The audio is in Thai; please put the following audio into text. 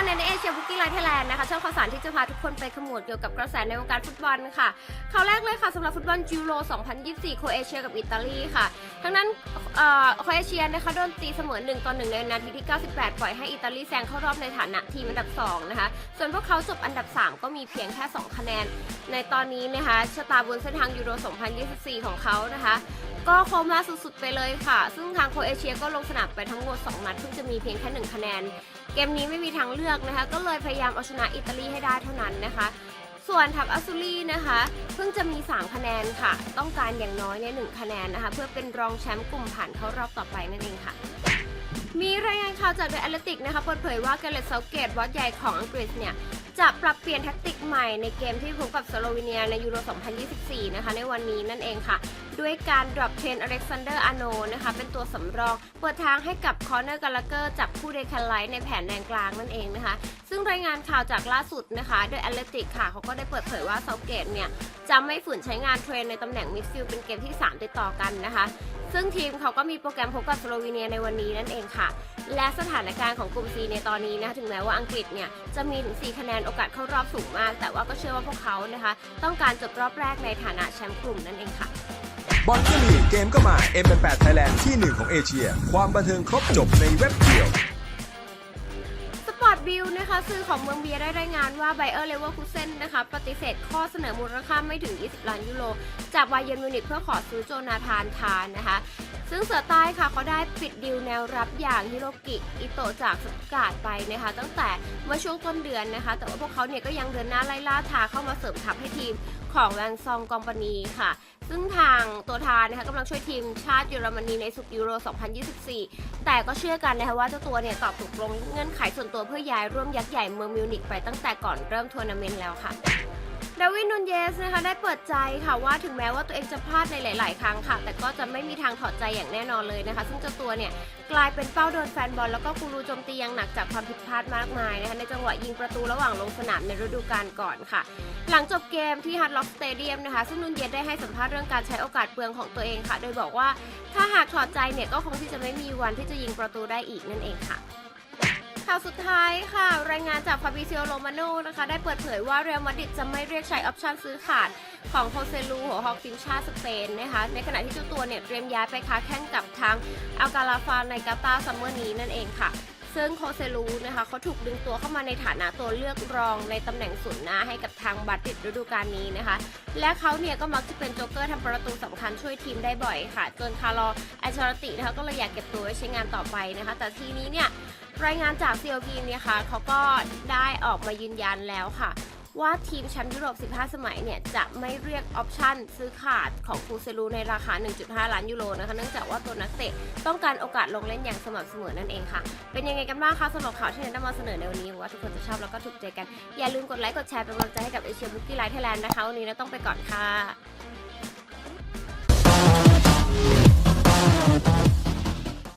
ก็เในเอเชียบุกกิ้ไลท์ไทยแลนด์นะคะช่องข่าวสารที่จะพาทุกคนไปขมวดเกี่ยวกับกระแสในวงการฟุตบอลค่ะข่าวแรกเลยค่ะสำหรับฟุตบอลยูโร 2024 โคเอเชียกับอิตาลีค่ะทั้งนั้นโคเอเชียนะคะโดนตีเสมอ1ต่อ1ในนาทีที่ 98 ปล่อยให้อิตาลีแซงเข้ารอบในฐานะทีมอันดับ 2 นะคะ ส่วนพวกเขาจบอันดับ 3 ก็มีเพียงแค่ 2 คะแนน ในตอนนี้นะคะชะตาบนเส้นทางยูโร 2024 ของเขานะคะ ก็โคมล่าสุดๆไปเลยค่ะ ซึ่งทางโคเอเชียก็ลงสนามไปทั้งหมด 2 นัดเพิ่งจะมีเพียงแค่ 1 คะแนน เกมนี้ไม่มีทางเลือกนะคะ ก็เลยพยายามเอาชนะอิตาลีให้ได้เท่านั้นนะคะ ส่วนทัพอัสซูรีนะคะ เพิ่งจะมี 3 คะแนนค่ะ ต้องการอย่างน้อยในย1คะแนนนะคะ เพื่อเป็นรองแชมป์กลุ่มผ่านเข้ารอบต่อไปนั่นเองค่ะมีรายงานข่าวจากเดอะแอตเลติกนะคะเปิดเผยว่าเกเรตเซาเกตวอดใหญ่ของอังกฤษเนี่ย จะปรับเปลี่ยนแท็กติกใหม่ในเกมที่พบกับสโลวีเนียในยูโร 2024 นะคะ ในวันนี้นั่นเองค่ะ ด้วยการดรอปเทรนอเล็กซานเดอร์อาโนนะคะเป็นตัวสำรอง เปิดทางให้กับคอนเนอร์กาลเกอร์จับคู่เดคันไลท์ในแผนแดนกลางนั่นเองนะคะ ซึ่งรายงานข่าวจากล่าสุดนะคะเดอะแอตเลติกค่ะเขาก็ได้เปิดเผยว่าเซาเกตเนี่ยจะไม่ฝืนใช้งานเทรนในตำแหน่งมิดฟิลด์เป็นเกมที่ 3 ติดต่อกันนะคะ ซึ่งทีมเขาก็มีโปรแกรมพบกับสโลวีเนียในวันนี้นั่นเองค่ะ และสถานการณ์ของกลุ่ม C ในตอนนี้นะคะถึงแม้ว่าอังกฤษเนี่ยจะมีถึง 4 คะแนนโอกาสเข้ารอบสูงมาก แต่ว่าก็เชื่อว่าพวกเขานะคะ ต้องการจบรอบแรกในฐานะแชมป์กลุ่มนั่นเองค่ะ บอลก็มีเกมก็มา M8 Thailand ที่หนึ่งของเอเชีย ความบันเทิงครบจบในเว็บเดียว บิลนะคะสื่อของเมืองเบียได้รายงานว่าไบเออร์เลเวอร์คูเซนนะคะปฏิเสธข้อเสนอมูลค่าไม่ถึง 20 ล้านยูโร จากไบเยร์นมิวนิกเพื่อขอซื้อโจนาธานทานนะคะ ซึ่งเสือใต้ค่ะเขาได้ปิดดีลแนวรับอย่างฮิโรกิอิโตจากสุกาดไปนะคะตั้งแต่เมื่อช่วงต้นเดือนนะคะ แต่ว่าพวกเขาเนี่ยก็ยังเดินหน้าไล่ล่าทาเข้ามาเสริมทัพให้ทีมของแวงซองกองปานีค่ะ ซึ่งทางตัวทานนะคะกำลังช่วยทีมชาติเยอรมนีในศึกยูโร 2024 แต่ก็เชื่อกันนะคะว่าเจ้าตัวเนี่ยตอบตกลงเงื่อนไขส่วนตัวเพื่อย้ายร่วมยักษ์ใหญ่เมืองมิวนิกไปตั้งแต่ก่อนเริ่มทัวร์นาเมนต์แล้วค่ะดาวินนูนเยสนะคะได้เปิดใจค่ะว่าถึงแม้ว่าตัวเองจะพลาดในหลาย ๆ ครั้งค่ะ แต่ก็จะไม่มีทางถอดใจอย่างแน่นอนเลยนะคะ ซึ่งเจ้าตัวเนี่ยกลายเป็นเป้าโดนแฟนบอลแล้วก็กูรูโจมตีอย่างหนักจากความผิดพลาดมากมายนะคะในจังหวะยิงประตูระหว่างลงสนามในฤดูกาลก่อนค่ะ หลังจบเกมที่ฮาร์ดล็อกสเตเดียมนะคะซึ่งนูนเยสได้ให้สัมภาษณ์เรื่องการใช้โอกาสเปลืองของตัวเองค่ะ โดยบอกว่าถ้าหากถอดใจเนี่ยก็คงที่จะไม่มีวันที่จะยิงประตูได้อีกนั่นเองค่ะ ข่าวสุดท้ายค่ะ รายงานจากฟาบิซิโอโรมาโนนะคะ ได้เปิดเผยว่าเรอัลมาดริดจะไม่เรียกใช้ออปชั่นซื้อขาดของโฮเซลูหัวฮอกทีมชาติสเปนนะคะ ในขณะที่เจ้าตัวเนี่ย เตรียมย้ายไปค้าแข่งกับทางอัลกาลาฟาในกาตาซัมเมอร์นี้นั่นเองค่ะ ซึ่งโคเซลูนะคะเขาถูกดึงตัวเข้ามาในฐานะตัวเลือกรองในตำแหน่งศูนย์หน้าให้กับทางบัตติดฤดูกาลนี้นะคะ และเขาเนี่ยก็มักจะเป็นโจ๊กเกอร์ทำประตูสำคัญช่วยทีมได้บ่อยค่ะ จนคาร์ลออัลชารตินะคะก็เลยอยากเก็บตัวไว้ใช้งานต่อไปนะคะ แต่ทีนี้เนี่ยรายงานจาก CLP เนี่ยค่ะเขาก็ได้ออกมายืนยันแล้วค่ะ ว่าทีมแชมป์ยุโรป 15 สมัยเนี่ย จะไม่เรียกออปชันซื้อขาดของคูเซลูในราคา 1.5 ล้านยูโรนะคะ เนื่องจากว่าตัวนักเตะต้องการโอกาสลงเล่นอย่างสม่ำเสมอนั่นเองค่ะ เป็นยังไงกันบ้างคะสำหรับข่าวที่นันนำมาเสนอในวันนี้หว่าทุกคนจะชอบแล้วก็ถูกใจกัน อย่าลืมกดไลค์กดแชร์เป็นกำลังใจให้กับเอเชียบุ๊กกี้ไลท์ไทยแลนด์นะคะวันนี้นะต้องไปก่อนค่ะ